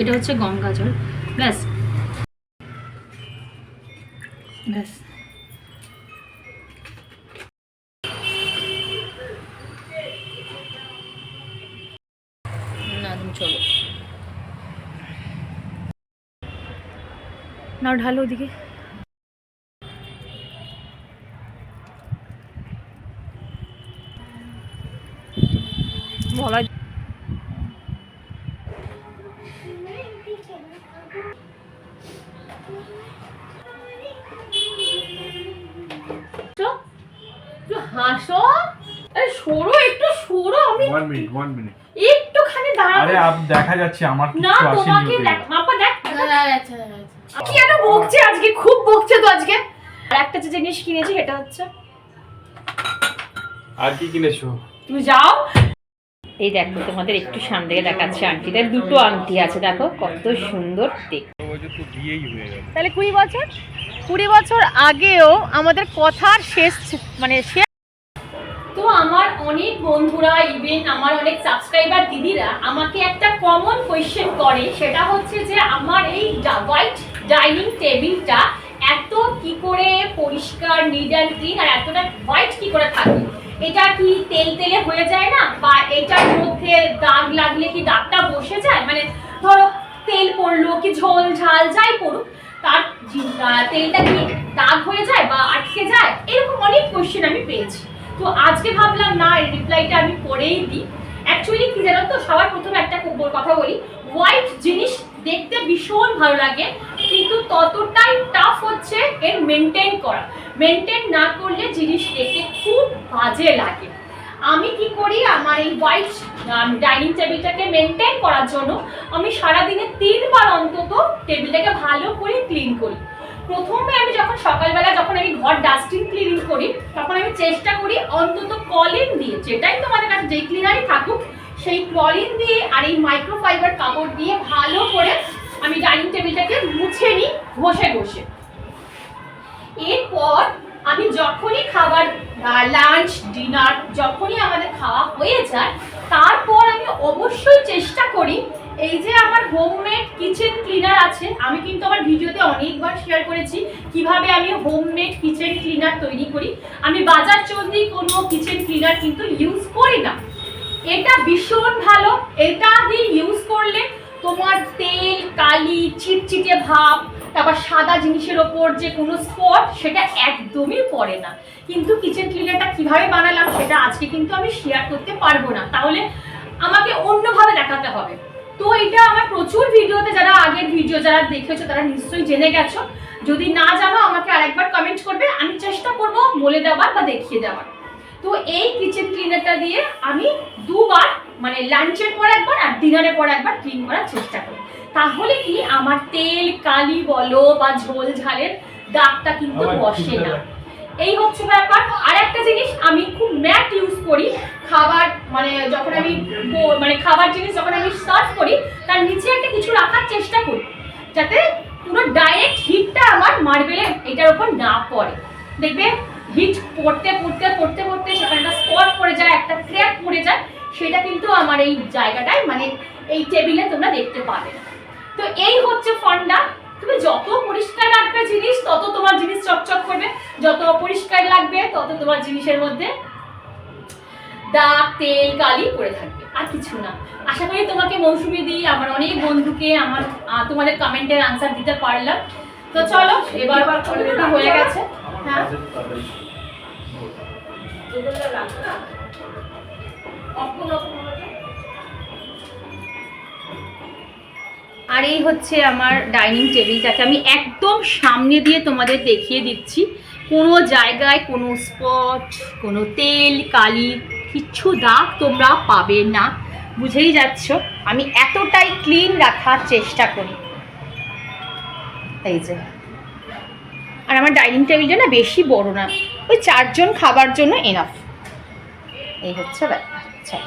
এটা হচ্ছে গঙ্গা জল ব্যাস। ব্যাস। না তুমি চলো। না ঢালো ওদিকে বলা একটু হাসো আরে সরো একটু সরো আমি ওয়ান মিনিট ওয়ান মিনিট একটুখানি আরে আপ দেখা যাচ্ছে আমার কিছু আসেনি তোমাকে দেখ মাপা দেখ। আচ্ছা কি এত বকছে আজকে? খুব বকছে তো আজকে। আর একটা যে জিনিস কিনেছি সেটা হচ্ছে আর কি কিনেছো? তুমি যাও। এই দেখো তোমাদের একটু সামনে থেকে দেখাচ্ছে আংটিটা। দুটো আংটি আছে দেখো কত সুন্দর দেখতে। হয়ে তাহলে কুড়ি বছর? কুড়ি বছর আগেও আমাদের কথার শেষ মানে শেষ তো আমার অনেক বন্ধুরা ইভেন আমার অনেক সাবস্ক্রাইবার দিদিরা আমাকে একটা কমন কোয়েশ্চেন করে, সেটা হচ্ছে যে আমার এই হোয়াইট ডাইনিং টেবিলটা এত কি করে পরিষ্কার নিড অ্যান্ড ক্লিন আর এতটা হোয়াইট কি করে থাকে? এটা কি তেল তেলে হয়ে যায় না? বা এটার মধ্যে দাগ লাগলে কি দাগটা বসে যায়? মানে ধরো তেল পড়ল কি ঝোল, ঝাল, যাই পড়ুক, তার তেলটা কি দাগ হয়ে যায় বা আটকে যায়? এরকম অনেক কোশ্চেন আমি পেয়েছি। তো আজকে ভাবলাম, না, এই রিপ্লাইটা আমি করেই দিই। অ্যাকচুয়ালি কি জানো তো, সবার প্রথমে একটা কথা বলি। হোয়াইট জিনিস দেখতে ভীষণ ভালো লাগে, কিন্তু ততটাই টাফ হচ্ছে এর মেনটেন করা। মেনটেন না করলে জিনিস দেখতে খুব বাজে লাগে। আমি কি করি, আমার এই হোয়াইট ডাইনিং টেবিলটাকে মেনটেন করার জন্য আমি সারাদিনে তিনবার অন্তত টেবিলটাকে ভালো করে ক্লিন করি। প্রথমে আমি যখন সকালবেলা যখন আমি ঘর ডাস্টিং ক্লিনিং করি, তখন আমি চেষ্টা করি অন্তত কলিন দিয়ে, যেটাই তোমাদের কাছে যেই ক্লিনারই থাকুক, সেই ক্লরিন দিয়ে আর এই মাইক্রোফাইবার কাপড় দিয়ে ভালো করে আমি ডাইনিং টেবিলটাকে মুছে নিই, ঘষে ঘষে। এরপর আমি যখনই খাবার লাঞ্চ ডিনার যখনই আমাদের খাওয়া হয়ে যায়, তারপর আমি অবশ্যই চেষ্টা করি এই যে আমার হোমমেড কিচেন ক্লিনার আছে, আমি কিন্তু আমার ভিডিওতে অনেকবার শেয়ার করেছি কীভাবে আমি হোমমেড কিচেন ক্লিনার তৈরি করি। আমি বাজার চন্দি কোনো কিচেন ক্লিনার কিন্তু ইউজ করি না। এটা ভীষণ ভালো, এটা দিয়ে ইউজ করলে তোমার তেল, কালি, চিটচিটে ভাব, তারপর সাদা জিনিসের ওপর যে কোনো স্পট সেটা একদমই পড়ে না। কিন্তু কিচেন ক্লিনারটা কীভাবে বানালাম, সেটা আজকে কিন্তু আমি শেয়ার করতে পারব না। তাহলে আমাকে অন্যভাবে দেখাতে হবে। তো এটা আমার প্রচুর ভিডিওতে যারা আগের ভিডিও যারা দেখেছ তারা নিশ্চয়ই জেনে গেছো। যদি না জানো আমাকে আরেকবার কমেন্ট করবে। আমি চেষ্টা করব বলে দেওয়ার বা দেখিয়ে দেওয়ার। তো এই কিচেন ক্লিনারটা দিয়ে আমি দুবার মানে লাঞ্চের পর একবার আর ডিনারের পর একবার ক্লিন করার চেষ্টা করি। তাহলে কি আমার তেল কালি বলো বা ঝোল ঝালের দাগটা কিন্তু বসে না। এই হচ্ছে ব্যাপার। আর একটা জিনিস, আমি খুব ম্যাট ইউজ করি। খাবার মানে যখন আমি মানে খাবার জিনিস যখন আমি সার্ভ করি, তার নিচে একটা কিছু রাখার চেষ্টা করি। যাতে পুরো ডাইরেক্ট হিটটা আমার মার্বেলের এটার উপর না পড়ে। দেখবে হিট পড়তে পড়তে পড়তে পড়তে সেখানে একটা স্পট পড়ে যায়, একটা ক্র্যাক পড়ে যায়, সেটা কিন্তু আমার এই জায়গাটায় মানে এই টেবিলে তোমরা দেখতে পাবে। তো এই হচ্ছে ফান্ডা তুমি যত পরিষ্কার রাখবে জিনিস তত তোমার জিনিস চকচক করবে। যত অপরিষ্কার লাগবে তত তোমার জিনিসের মধ্যে দাগ তেল কালি করে থাকবে আর কিছু না। আশা করি তোমাকে মৌসুমি দিই আমার অনেক বন্ধুকে আমার তোমাদের কমেন্টের আনসার দিতে পারলাম। তো চলো এবার হয়ে গেছে। হ্যাঁ। আর এই হচ্ছে আমার ডাইনিং টেবিলটাকে আমি একদম সামনে দিয়ে তোমাদের দেখিয়ে দিচ্ছি। কোনো জায়গায় কোনো স্পট, কোনো তেল, কালি কিচ্ছু দাগ তোমরা পাবে না। বুঝেই যাচ্ছ? আমি এতটাই ক্লিন রাখার চেষ্টা করি। এই যে। আর আমার ডাইনিং টেবিলটা না বেশি বড় না, ওই চারজন খাবার জন্য এনাফ এই হচ্ছে আচ্ছা।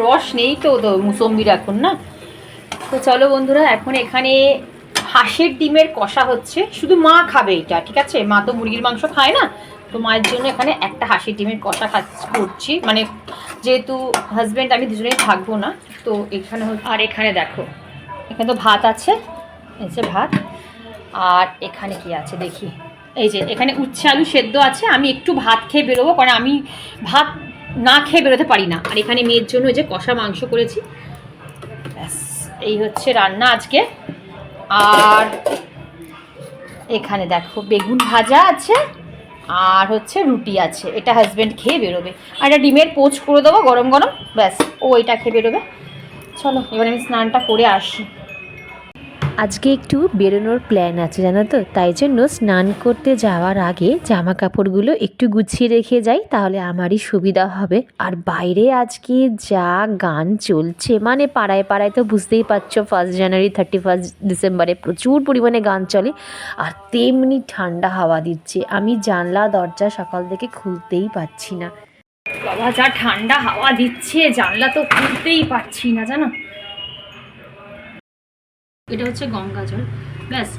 রস নেই তো মুসম্বির এখন না? তো চলো বন্ধুরা, এখন এখানে হাঁসের ডিমের কষা হচ্ছে। শুধু মা খাবে এটা, ঠিক আছে? মা তো মুরগির মাংস খায় না। তো মায়ের জন্য এখানে একটা হাঁসের ডিমের কষা করছি। মানে যেহেতু হাজব্যান্ড আমি দুজনেই থাকব না, তো এখানে আর এখানে দেখো, এখানে তো ভাত আছে, এই যে ভাত। আর এখানে কি আছে দেখি। এই যে, এখানে উচ্ছে আলু সেদ্ধ আছে, আমি একটু ভাত খেয়ে বেরোবো, কারণ আমি ভাত না খেয়ে বেরোতে পারি না। আর এখানে মেয়ের জন্য এই যে কষা মাংস করেছি। এই হচ্ছে রান্না আজকে। আর এখানে দেখো বেগুন ভাজা আছে, আর হচ্ছে রুটি আছে। এটা হাজব্যান্ড খেয়ে বেরোবে। আর এটা ডিমের পোচ করে দেবো গরম গরম, ব্যাস, ও এটা খেয়ে বেরোবে। চলো, এবার আমি স্নানটা করে আসি। আজকে একটু বেরোনোর প্ল্যান আছে, জানো তো? তাই জন্য স্নান করতে যাওয়ার আগে জামা কাপড়গুলো একটু গুছিয়ে রেখে যাই, তাহলে আমারই সুবিধা হবে। আর বাইরে আজকে যা গান চলছে মানে পাড়ায় পাড়ায় তো বুঝতেই পারছ ফার্স্ট জানুয়ারি থার্টি ফার্স্ট ডিসেম্বরে প্রচুর পরিমাণে গান চলে, আর তেমনি ঠান্ডা হাওয়া দিচ্ছে। আমি জানলা, দরজা সকাল থেকে খুলতেই পাচ্ছি না। বাবা, যা ঠান্ডা হাওয়া দিচ্ছে, জানলা তো খুলতেই পারছি না, জানো? এটা হচ্ছে গঙ্গা জল ব্যাস।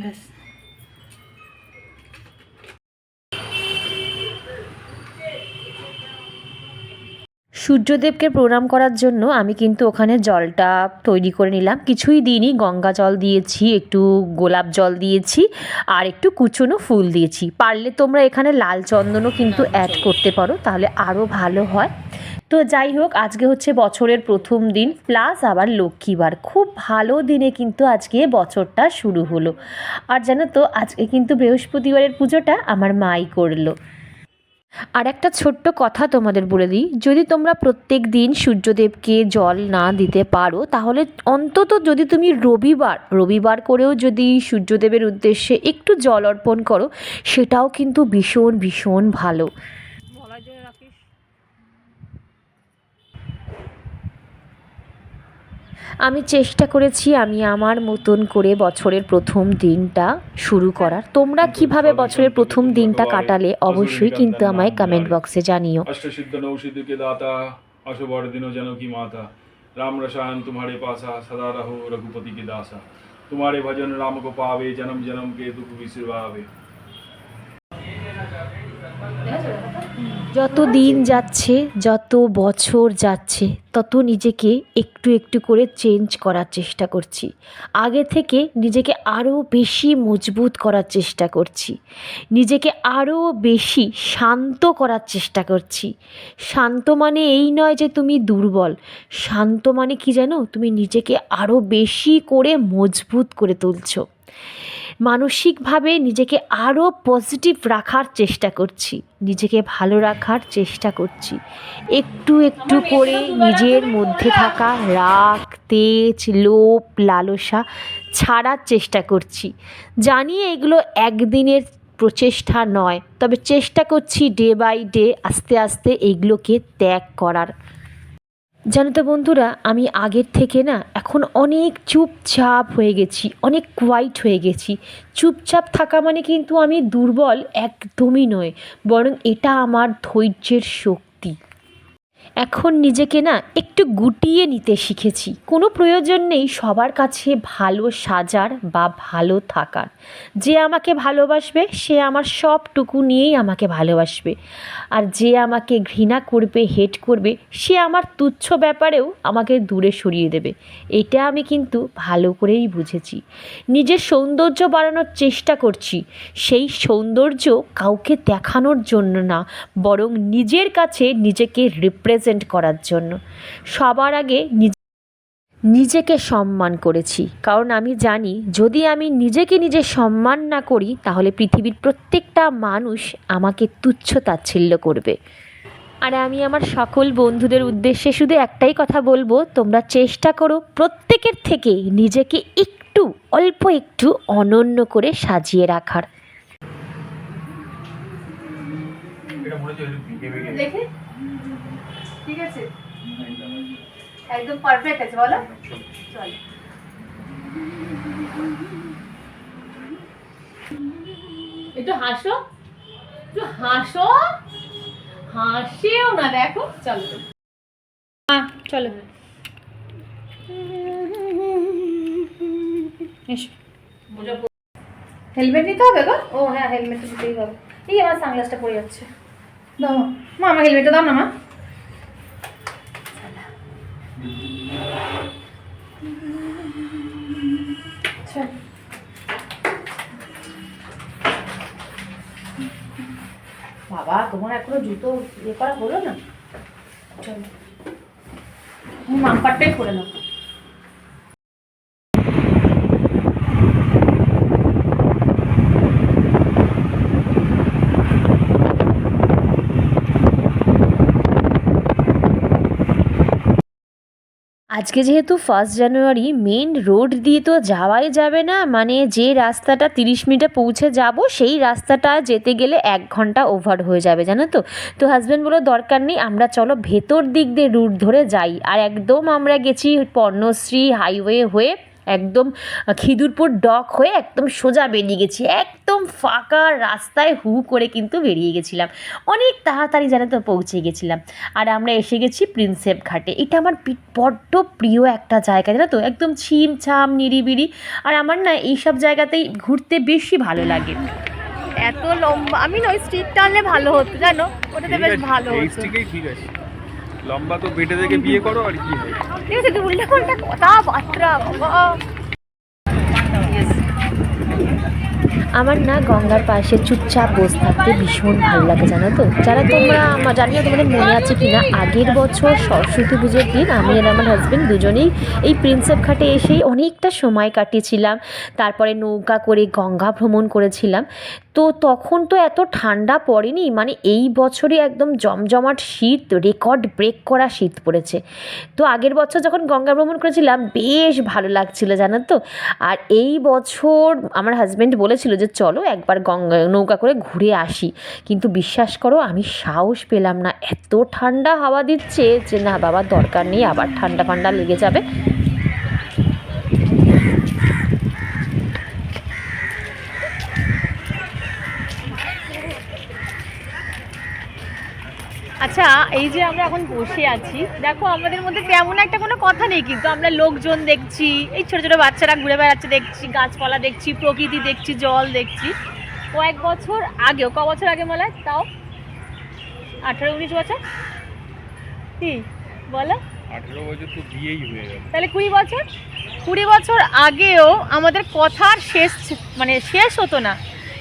ব্যাস। সূর্যদেবকে প্রণাম করার জন্য আমি কিন্তু ওখানে জলটা তৈরি করে নিলাম। কিছুই দিইনি, গঙ্গা জল দিয়েছি, একটু গোলাপ জল দিয়েছি আর একটু কুচনো ফুল দিয়েছি। পারলে তোমরা এখানে লাল চন্দনও কিন্তু অ্যাড করতে পারো, তাহলে আরও ভালো হয়। তো যাই হোক, আজকে হচ্ছে বছরের প্রথম দিন প্লাস আবার লক্ষ্মীবার। খুব ভালো দিনে কিন্তু আজকে বছরটা শুরু হলো। আর জানো তো, আজকে কিন্তু বৃহস্পতিবারের পুজোটা আমার মাই করল। আর একটা ছোট্ট কথা তোমাদের বলে দিই, যদি তোমরা প্রত্যেক দিন সূর্যদেবকে জল না দিতে পারো, তাহলে অন্তত যদি তুমি রবিবার রবিবার করেও যদি সূর্যদেবের উদ্দেশ্যে একটু জল অর্পণ করো, সেটাও কিন্তু ভীষণ ভীষণ ভালো। আমি চেষ্টা করেছি আমি আমার মতন করে বছরের প্রথম দিনটা শুরু করার। তোমরা কীভাবে বছরের প্রথম দিনটা কাটালে অবশ্যই কিন্তু আমায় কমেন্ট বক্সে জানিও। অষ্টসিদ্ধ নৌষিদ্ধকে দাতা অশুভর দিন যেন কি মাতা। রাম রসায়ন তোমারে পাশা সদা রহো রঘুপতি দাসা। তোমারে ভজন রাম কো পাবে জনম জনম কে দুঃখ বিসির যত দিন যাচ্ছে, যত বছর যাচ্ছে, তত নিজেকে একটু একটু করে চেঞ্জ করার চেষ্টা করছি। আগে থেকে নিজেকে আরও বেশি মজবুত করার চেষ্টা করছি। নিজেকে আরও বেশি শান্ত করার চেষ্টা করছি। শান্ত মানে এই নয় যে তুমি দুর্বল। শান্ত মানে কি জানো? তুমি নিজেকে আরও বেশি করে মজবুত করে তুলছো। মানসিকভাবে নিজেকে আরও পজিটিভ রাখার চেষ্টা করছি। নিজেকে ভালো রাখার চেষ্টা করছি। একটু একটু করে নিজের মধ্যে থাকা রাগ তেজ লোভ লালসা ছাড়ার চেষ্টা করছি। জানি এগুলো একদিনের প্রচেষ্টা নয় তবে চেষ্টা করছি ডে বাই ডে আস্তে আস্তে এইগুলোকে ত্যাগ করার। জানো তো বন্ধুরা, আমি আগের থেকে না এখন অনেক চুপচাপ হয়ে গেছি, অনেক কোয়াইট হয়ে গেছি। চুপচাপ থাকা মানে কিন্তু আমি দুর্বল একদমই নয়, বরং এটা আমার ধৈর্যের শক্তি। এখন নিজেকে না একটু গুটিয়ে নিতে শিখেছি। কোনো প্রয়োজন নেই সবার কাছে ভালো সাজার বা ভালো থাকার। যে আমাকে ভালোবাসবে, সে আমার সবটুকু নিয়েই আমাকে ভালোবাসবে। আর যে আমাকে ঘৃণা করবে হেট করবে, সে আমার তুচ্ছ ব্যাপারেও আমাকে দূরে সরিয়ে দেবে। এটা আমি কিন্তু ভালো করেই বুঝেছি। নিজের সৌন্দর্য বাড়ানোর চেষ্টা করছি। সেই সৌন্দর্য কাউকে দেখানোর জন্য না, বরং নিজের কাছে নিজেকে রিপ্রেজেন্ট করার জন্য। সবার আগে নিজেকে সম্মান করেছি। কারণ আমি জানি যদি আমি নিজেকে নিজে সম্মান না করি তাহলে পৃথিবীর প্রত্যেকটা মানুষ আমাকে তুচ্ছ তাচ্ছিল্য করবে। আর আমি আমার সকল বন্ধুদের উদ্দেশ্যে শুধু একটাই কথা বলব তোমরা চেষ্টা করো প্রত্যেকের থেকে নিজেকে একটু অল্প একটু অনন্য করে সাজিয়ে রাখার। মনে দেখে? ঠিক আছে? একদম পারফেক্ট আছে বলো। চল। একটু হাসো। একটু হাসো। হাসিও না দেখো। চলো। হ্যাঁ চলো। এসো। হেলমেট নিতে হবে গো? ও হ্যাঁ হেলমেট নিতেই হবে। এই আমার সানগ্লাসটা পড়ে যাচ্ছে। দাও। মা আমার হেলমেটটা দাও না মা। আচ্ছা। বাবা তোমার এখনও জুতো ইয়ে করা হলো না? চলো। মাম্পারটাই করে নাও। আজকে যেহেতু ফার্স্ট জানুয়ারি মেন রোড দিয়ে তো যাওয়াই যাবে না মানে যে রাস্তাটা তিরিশ মিনিটে পৌঁছে যাব, সেই রাস্তাটা যেতে গেলে এক ঘণ্টা ওভার হয়ে যাবে, জানো তো? তো হাজব্যান্ড বলো দরকার নেই, আমরা চলো ভেতর দিক দিয়ে রুট ধরে যাই। আর একদম আমরা গেছি পর্ণশ্রী হাইওয়ে হয়ে একদম খিদুরপুর ডক হয়ে একদম সোজা বেরিয়ে গেছি। একদম ফাঁকা রাস্তায় হু করে কিন্তু বেরিয়ে গেছিলাম। অনেক তাড়াতাড়ি জানো তো পৌঁছে গেছিলাম। আর আমরা এসে গেছি প্রিন্সেপ ঘাটে। এটা আমার বড্ড প্রিয় একটা জায়গা জানো তো? একদম ছিম ছাম নিরিবিরি আর আমার না এইসব জায়গাতেই ঘুরতে বেশি ভালো লাগে। এত লম্বা আমি না ওই স্ট্রিট টানলে ভালো হতো জানো? ওটাতে বেশ ভালো হতো। স্টিকেই ঠিক আছে। লম্বা তো বেটে দেখে বিয়ে করো আর কি হয় ঠিক আছে তুই উল্টা পাল্টা বাবা আমার না গঙ্গার পাশে চুপচাপ বসে থাকতে ভীষণ ভালো লাগে জানো তো? যারা তোমরা আমার জানি না তোমাদের মনে আছে কি না আগের বছর সরস্বতী পুজোর দিন আমি আর আমার হাজব্যান্ড দুজনেই এই প্রিন্সেপ ঘাটে এসেই অনেকটা সময় কাটিয়েছিলাম। তারপরে নৌকা করে গঙ্গা ভ্রমণ করেছিলাম। তো তখন তো এত ঠান্ডা পড়েনি মানে এই বছরই একদম জমজমাট শীত, রেকর্ড ব্রেক করা শীত পড়েছে। তো আগের বছর যখন গঙ্গা ভ্রমণ করেছিলাম, বেশ ভালো লাগছিল জানো তো? আর এই বছর আমার হাজব্যান্ড বলেছিল যে, চলো একবার গঙ্গা, নৌকা করে ঘুরে আসি। কিন্তু বিশ্বাস করো, আমি সাহস পেলাম না। এত ঠান্ডা হাওয়া দিচ্ছে যে, না বাবা, দরকার নেই, আবার ঠান্ডা ফান্ডা লেগে যাবে। আচ্ছা এই যে আমরা এখন বসে আছি দেখো আমাদের মধ্যে তেমন একটা কোনো কথা নেই কিন্তু আমরা লোকজন দেখছি এই ছোটো ছোটো বাচ্চারা ঘুরে বেড়াচ্ছে দেখছি গাছপালা দেখছি প্রকৃতি দেখছি জল দেখছি। কয়েক বছর আগেও ক বছর আগে বলা তাও? আঠারো উনিশ বছর? কি? বলো। আঠেরো বছর তো বিয়েই হয়ে গেল। তাহলে কুড়ি বছর? কুড়ি বছর আগেও আমাদের কথার শেষ মানে শেষ হতো না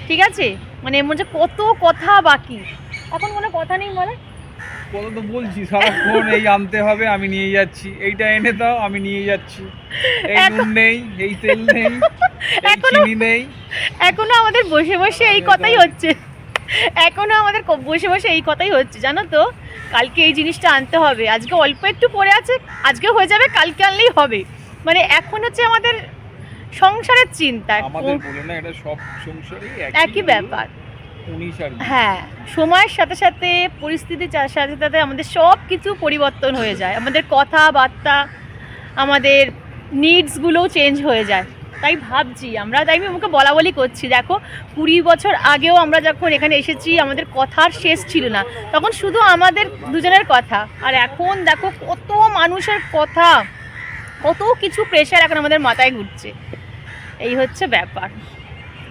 ঠিক আছে? মানে মধ্যে কত কথা বাকি? এখন কোনো কথা নেই বলে। কত তো বলছি সারাক্ষণ এই আনতে হবে আমি নিয়ে যাচ্ছি। এইটা এনে দাও আমি নিয়ে যাচ্ছি। এই নুন নেই এই তেল নেই এই চিনি নেই। এখনও আমাদের বসে বসে এই কথাই হচ্ছে। এখনও আমাদের বসে বসে এই কথাই হচ্ছে জানো তো? কালকে এই জিনিসটা আনতে হবে। আজকে অল্প একটু পড়ে আছে আজকে হয়ে যাবে কালকে আনলেই হবে। মানে এখন হচ্ছে আমাদের সংসারের চিন্তা আমাদের বলে না এটা সব সংসারই একই ব্যাপার। হ্যাঁ সময়ের সাথে সাথে পরিস্থিতির সাথে সাথে আমাদের সব কিছু পরিবর্তন হয়ে যায়। আমাদের কথাবার্তা, আমাদের নিডসগুলোও চেঞ্জ হয়ে যায়। তাই ভাবছি, আমরা তাই আমি আমাকে বলা বলি করছি। দেখো, কুড়ি বছর আগেও আমরা যখন এখানে এসেছি, আমাদের কথার শেষ ছিল না। তখন শুধু আমাদের দুজনের কথা। আর এখন দেখো, কত মানুষের কথা, কত কিছু প্রেশার এখন আমাদের মাথায় ঘুরছে। এই হচ্ছে ব্যাপার।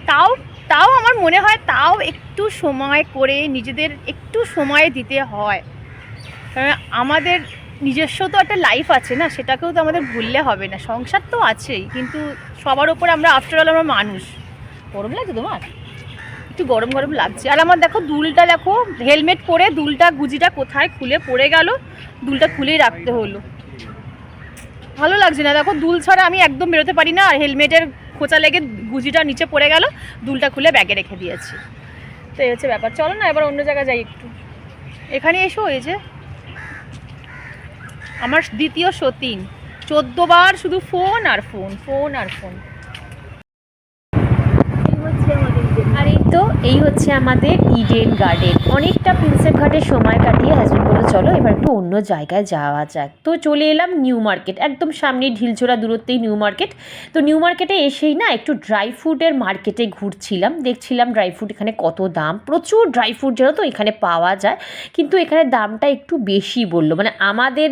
তাও তাও আমার মনে হয় তাও একটু সময় করে নিজেদের একটু সময় দিতে হয়। কারণ আমাদের নিজস্ব তো একটা লাইফ আছে না, সেটাকেও তো আমাদের ভুললে হবে না। সংসার তো আছেই, কিন্তু সবার ওপর আমরা আফটার অল আমরা মানুষ। গরম লাগছে তোমার? একটু গরম গরম লাগছে। আর আমার দেখো দুলটা দেখো হেলমেট পরে দুলটা, গুজিটা কোথায় খুলে পড়ে গেল, দুলটা খুলেই রাখতে হলো। ভালো লাগছে না। দেখো দুল ছাড়া আমি একদম বেরোতে পারি না, আর হেলমেটের খোঁচা লেগে গুজিটা নিচে পড়ে গেল, দুলটা খুলে ব্যাগে রেখে দিয়েছি। তো এই হচ্ছে ব্যাপার। চলো না, এবার অন্য জায়গায় যাই একটু। এখানে এসো, এই যে। আমার দ্বিতীয় সতীন চোদ্দোবার শুধু ফোন আর ফোন ফোন আর ফোন আর এই তো এই হচ্ছে আমাদের ইডেন গার্ডেন অনেকটা প্রিন্সেপ ঘাটের সময় কাটিয়ে হাজব্যান্ড বলল, চলো এবার একটু অন্য জায়গায় যাওয়া যাক। তো চলে এলাম নিউ মার্কেট একদম সামনে ঢিলছোড়া দূরত্বেই নিউ মার্কেট তো নিউ মার্কেটে এসেই না একটু ড্রাই ফ্রুটের মার্কেটে ঘুরছিলাম। দেখছিলাম ড্রাই ফ্রুট এখানে কত দাম। প্রচুর ড্রাই ফ্রুট যেন তো এখানে পাওয়া যায়, কিন্তু এখানে দামটা একটু বেশি বলল। মানে আমাদের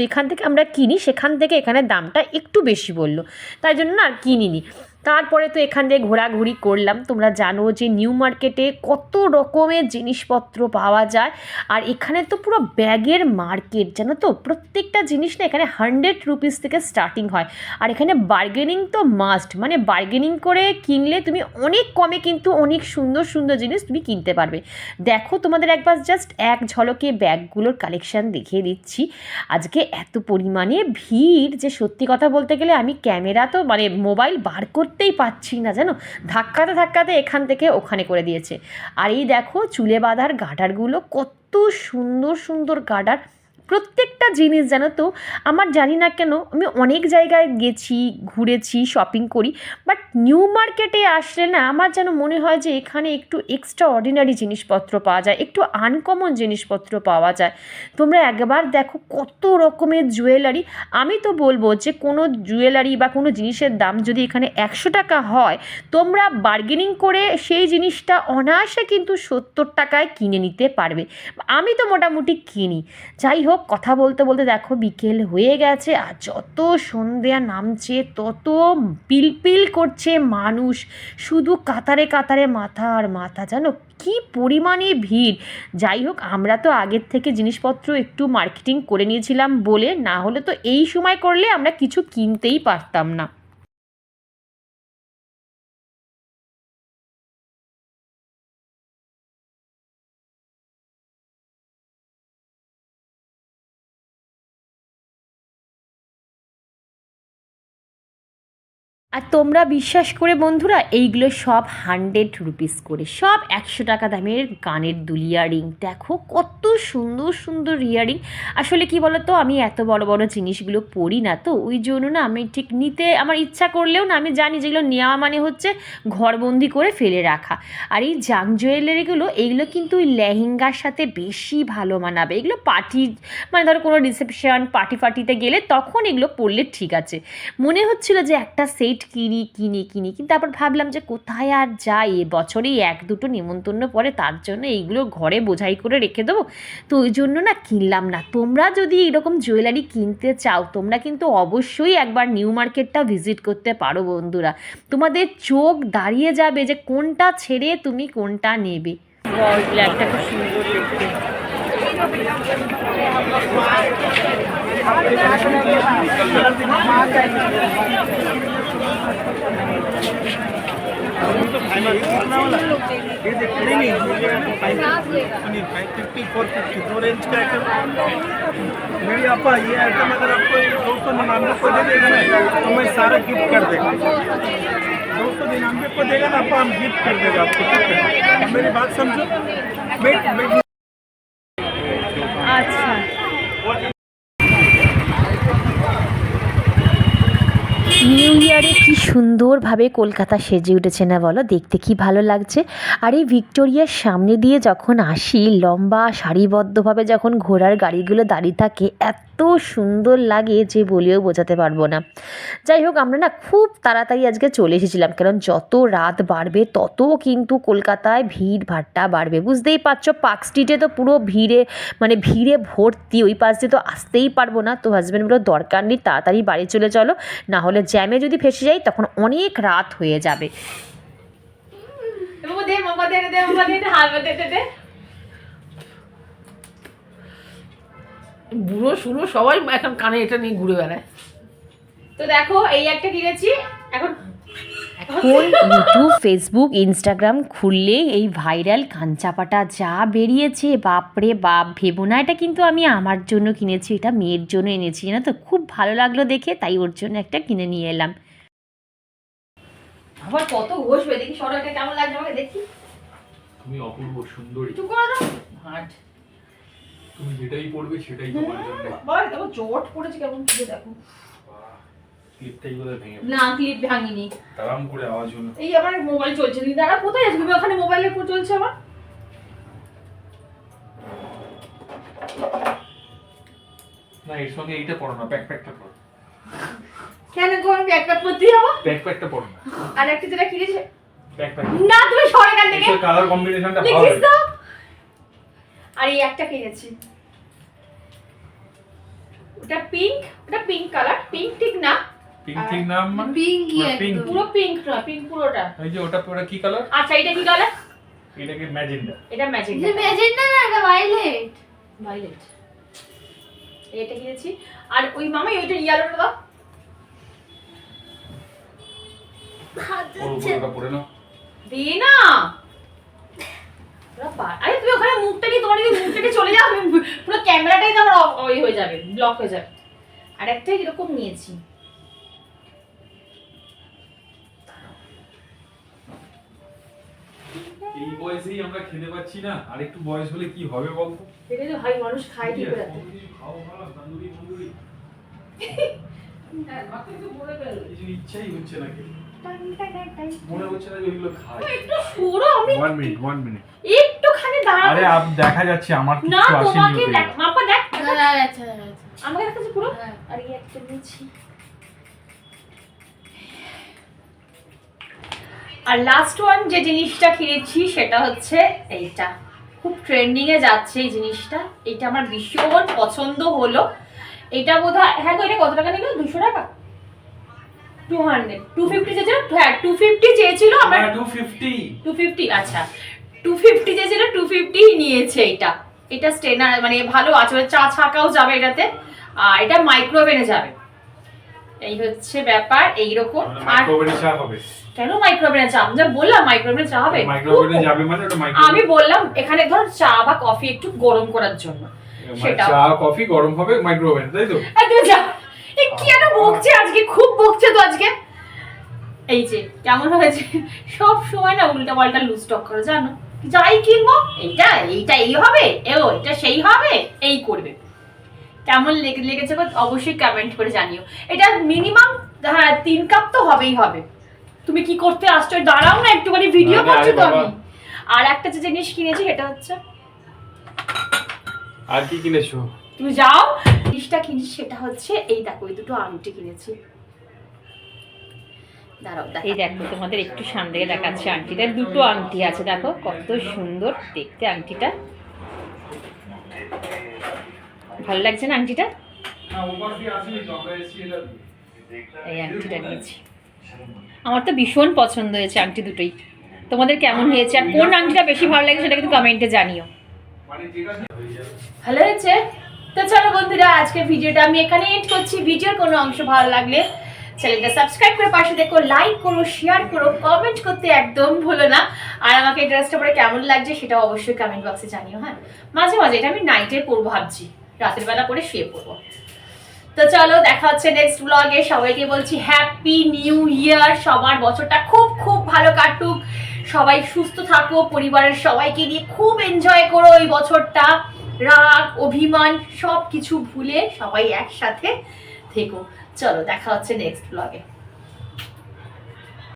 যেখান থেকে আমরা কিনি, সেখান থেকে এখানে দামটা একটু বেশি বলল। তাই জন্য না আর কিনিনি। তারপরে তো এখান দিয়ে ঘোরাঘুরি করলাম। তোমরা জানো যে নিউ মার্কেটে কত রকমের জিনিসপত্র পাওয়া যায়। আর এখানে তো পুরো ব্যাগের মার্কেট, জানো তো? প্রত্যেকটা জিনিস না এখানে হান্ড্রেড রুপিস থেকে স্টার্টিং হয়। আর এখানে বার্গেনিং তো মাস্ট মানে বার্গেনিং করে কিনলে তুমি অনেক কমে কিন্তু অনেক সুন্দর সুন্দর জিনিস তুমি কিনতে পারবে। দেখো, তোমাদের একবার জাস্ট এক ঝলকে ব্যাগগুলোর কালেকশান দেখিয়ে দিচ্ছি। আজকে এত পরিমাণে ভিড় যে সত্যি কথা বলতে গেলে আমি ক্যামেরা তো মানে মোবাইল বার করতেই পাচ্ছি না, জানো? ধাক্কাতে ধাক্কাতে এখান থেকে ওখানে করে দিয়েছে। আর এই দেখো, চুলে বাঁধার গাডারগুলো কত সুন্দর সুন্দর গার্ডার প্রত্যেকটা জিনিস জানো তো, আমার জানি না কেন, আমি অনেক জায়গায় গেছি, ঘুরেছি শপিং করি বাট নিউ মার্কেটে আসলে না আমার যেন মনে হয় যে এখানে একটু এক্সট্রা অর্ডিনারি জিনিসপত্র পাওয়া যায়, একটু আনকমন জিনিসপত্র পাওয়া যায়। তোমরা একবার দেখো কত রকমের জুয়েলারি আমি তো বলব যে কোনো জুয়েলারি বা কোনো জিনিসের দাম যদি এখানে একশো টাকা হয়, তোমরা বার্গেনিং করে সেই জিনিসটা অনায়াসে কিন্তু সত্তর টাকায় কিনে নিতে পারবে। আমি তো মোটামুটি কিনি। যাই হোক কথা বলতে বলতে দেখো বিকেল হয়ে গেছে আর যত সন্ধ্যা নামছে, তত পিলপিল করছে মানুষ। শুধু কাতারে কাতারে মাথা আর মাথা, জানো? কি পরিমাণে ভিড়। যাই হোক, আমরা তো আগের থেকে জিনিসপত্র একটু মার্কেটিং করে নিয়েছিলাম বলে, না হলে তো এই সময় করলে আমরা কিছু কিনতেই পারতাম না। আর তোমরা বিশ্বাস করে বন্ধুরা, এইগুলো সব হান্ড্রেড রুপিস করে। সব একশো টাকা দামের কানের দুল ইয়ারিং দেখো কত সুন্দর সুন্দর ইয়ারিং আসলে কি বলো তো আমি এত বড় বড় জিনিসগুলো পরি না তো, ওই জন্য না আমি ঠিক নিতে আমার ইচ্ছা করলেও না আমি জানি যেগুলো নেওয়া মানে হচ্ছে ঘরবন্দি করে ফেলে রাখা। আর এই জাং জুয়েলারিগুলো এইগুলো কিন্তু ওই লেহেঙ্গার সাথে বেশি ভালো মানাবে। এগুলো পার্টি মানে ধরো কোনো রিসেপশন পার্টি ফার্টিতে গেলে তখন এগুলো পরলে ঠিক আছে। মনে হচ্ছিল যে একটা সেট কিনি কিনি কিনি। কিন্তু তারপর ভাবলাম যে কোথায় আর যাই? এ বছরেই এক দুটো নিমন্ত্রণ পরে তার জন্য এইগুলো ঘরে বোঝাই করে রেখে দেবো। তো ওই জন্য না কিনলাম না। তোমরা যদি এরকম জুয়েলারি কিনতে চাও, তোমরা কিন্তু অবশ্যই একবার নিউ মার্কেটটা ভিজিট করতে পারো বন্ধুরা। তোমাদের চোখ দাঁড়িয়ে যাবে যে কোনটা ছেড়ে তুমি কোনটা নেবে। ব্ল্যাকটা খুব সুন্দর দেখতে। मेरी आपा ये आइटम अगर आपको दो सौ निन्यानवे को दे देगा ना तो मैं सारा गिफ्ट कर देगा दो सौ निन्यानवे को देगा ना आपा हम गिफ्ट कर देगा आपको मेरी बात समझो वेट নিউ ইয়ারে কি সুন্দরভাবে কলকাতা সেজে উঠেছে না বলো? দেখতে কি ভালো লাগছে? আর এই ভিক্টোরিয়ার সামনে দিয়ে যখন আসি, লম্বা সারিবদ্ধভাবে যখন ঘোড়ার গাড়িগুলো দাঁড়িয়ে থাকে, এত সুন্দর লাগে যে বলেও বোঝাতে পারব না। যাই হোক, আমরা না খুব তাড়াতাড়ি আজকে চলে এসেছিলাম, কারণ যত রাত বাড়বে, তত কিন্তু কলকাতায় ভিড় ভাট্টা বাড়বে। বুঝতেই পারছ, পার্ক স্ট্রিটে তো পুরো ভিড়ে মানে ভিড়ে ভর্তি, ওই পাশ দিয়ে তো আসতেই পারব না। তো হাজব্যান্ড বলল, দরকার নেই, তাড়াতাড়ি বাড়ি চলে চলো, না হলে জ্যামে যদি ফেসে যাই তখন অনেক রাত হয়ে যাবে। বুড়ো শুনো সবাই এখন কানে এটা নিয়ে ঘুরে বেড়ায়। তো দেখো এই একটা কিনেছি। এখন এখন ইউটিউব ফেসবুক ইনস্টাগ্রাম খুললে এই ভাইরাল কাঞ্চাপাটা যা বেরিয়েছে বাপরে বাপ ভেবো না। এটা কিন্তু আমি আমার জন্য কিনেছি এটা মেয়ের জন্য এনেছি না তো? খুব ভালো লাগল দেখে তাই ওর জন্য একটা কিনে নিয়ে এলাম। আবার কত ঘষবে দেখি সরটা কেমন লাগছে আমাকে দেখি। তুমি অপূর্ব সুন্দরী। একটু করে দাও। হাট তুমি যেটাই পড়বে সেটাই তোমার জন্য। বাবা দেখো চোট পড়েছে কেমন দেখো। ক্লিপটাই বোধহয় ভেঙে না ক্লিপ ভাঙিনি। তারাম করে আওয়াজ হলো। এই আমার মোবাইল চলছে দিদি দাঁড়া কোথায় আসবে ওখানে মোবাইলে চলছে আমার। না এর সঙ্গে এইটা পড়ো না ব্যাক পড়ো। কেন গো আমি একটা পড়তে যাব ব্যাক পড়ো না। আর একটা যেটা কিনেছে? ব্যাক না তুমি সরে কান থেকে। কালার কম্বিনেশনটা ভালো দেখিস তো। আর এই একটা কিনেছি। ওটা পিঙ্ক ওটা পিঙ্ক কালার পিঙ্ক ঠিক না। পিঙ্ক ঠিক নাম মানে? পিঙ্কি একদম। পুরো পিঙ্ক না পিঙ্ক পুরোটা। এই যে ওটা ওটা কি কালার আচ্ছা এটা কি কালার ম্যাজেন্ডা এটা ম্যাজিক যে ম্যাজেন্টা না এটা ভায়োলেট ভাইলেট এটা কিনেছি। আর ওই মামাই ওইটা ইয়ালোটা দাও। ওর ওটা পরে নাও। দে না। আরে তুমি ওখানে মুখটা কি তোমার চলে যাবে পুরো ক্যামেরাটাই তো আমার ওই হয়ে যাবে ব্লক হয়ে যাবে। আর একটা এরকম নিয়েছি। এই বয়সেই আমরা খেতে পাচ্ছি না। আর একটু বয়স হলে কি হবে বলতো? দেখে তো ভাই মানুষ খায় কি করে খাও ভালো তন্দুরি মন্দুরি। কিছু ইচ্ছাই হচ্ছে না খেতে। মনে হচ্ছে না যে ওইগুলো খাই একটু সরো আমি ওয়ান মিনিট ওয়ান মিনিট একটুখানি দাঁড়াও। আরে আপ দেখা যাচ্ছে আমার না কিছু আসেনি তোমাকে দেখ মাপা দেখ। আচ্ছা আচ্ছা আমাকে দেখাচ্ছে পুরো। আর এই একটা নিয়েছি আর লাস্ট ওয়ান যে জিনিসটা কিনেছি সেটা হচ্ছে এইটা। খুব ট্রেন্ডিং এ যাচ্ছে এই জিনিসটা। এটা আমার ভীষণ পছন্দ হলো। এটা বোধ হয় হ্যাঁ এটা কত টাকা নিল? দুশো টাকা? টু হান্ড্রেড টু ফিফটি চেয়েছিল? হ্যাঁ টু ফিফটি চেয়েছিল আমরা না, 250 টু ফিফটি আচ্ছা। টু ফিফটি টু ফিফটি নিয়েছে এটা এটা স্টেনার মানে ভালো আছে মানে চা ছাকাও যাবে এটাতে। আর এটা মাইক্রোওভেনে যাবে। এই হচ্ছে ব্যাপার এইরকম। আর কেন মাইক্রোওভেনে চা? আমি যা বললাম মাইক্রোওভেনে চা হবে। মাইক্রোওভেনে যাবে মানে ওটা আমি বললাম এখানে ধর চা বা কফি একটু গরম করার জন্য। সেটাও। চা কফি গরম হবে মাইক্রোওভেন তাই তো? তুমি কেন বকছে আজকে? খুব বকছে তো আজকে। এই যে কেমন হয়েছে? সব সময় না উল্টা পাল্টা লুজ টক করে জানো? যাই কিনবো এইটা এইটা এই হবে এও এটা সেই হবে এই করবে। কেমন লেগে লেগেছে অবশ্যই কমেন্ট করে জানিও। এটা মিনিমাম হ্যাঁ তিন কাপ তো হবেই হবে। তুমি কি করতে আসছো? দাঁড়াও না একটুখানি ভিডিও করছ তো আমি। আর একটা যে জিনিস কিনেছি সেটা হচ্ছে আর কি কিনেছো? তুমি যাও। জিনিসটা কিনেছি সেটা হচ্ছে এই দেখো এই দুটো আংটি কিনেছি। দাঁড়াও এই দেখো তোমাদের একটু সামনে থেকে দেখাচ্ছে আংটিটা। দুটো আংটি আছে দেখো কত সুন্দর দেখতে আংটিটা। ভালো লাগছে না আংটিটা? এই আংটিটা নিয়েছি। আমার তো ভীষণ পছন্দ হয়েছে আংটি দুটোই। তোমাদের কেমন হয়েছে আর কোন আংটিটা বেশি ভালো লাগে সেটা কিন্তু কমেন্টে জানিও। ভালো হয়েছে? তো চলো বন্ধুরা আজকে ভিডিওটা আমি এখানে এন্ড করছি। ভিডিওর কোনো অংশ ভালো লাগলে চ্যানেলটা সাবস্ক্রাইব করে পাশে দেখো লাইক করো শেয়ার করো কমেন্ট করতে একদম ভুলো না। আর আমাকে ড্রেসটা পরে কেমন লাগছে সেটা অবশ্যই কমেন্ট বক্সে জানিও হ্যাঁ? মাঝে মাঝে এটা আমি নাইটে পরবো ভাবছি। রাতের বেলা পরে শুয়ে পড়ব তো চলো, দেখা হচ্ছে নেক্সট ব্লগে সবাইকে বলছি হ্যাপি নিউ ইয়ার সবার বছরটা খুব খুব ভালো কাটুক। সবাই সুস্থ থাকো, পরিবারের সবাইকে নিয়ে খুব এনজয় করো এই বছরটা। রাগ, অভিমান সব কিছু ভুলে সবাই একসাথে থেকো। চলো, দেখা হচ্ছে নেক্সট ব্লগে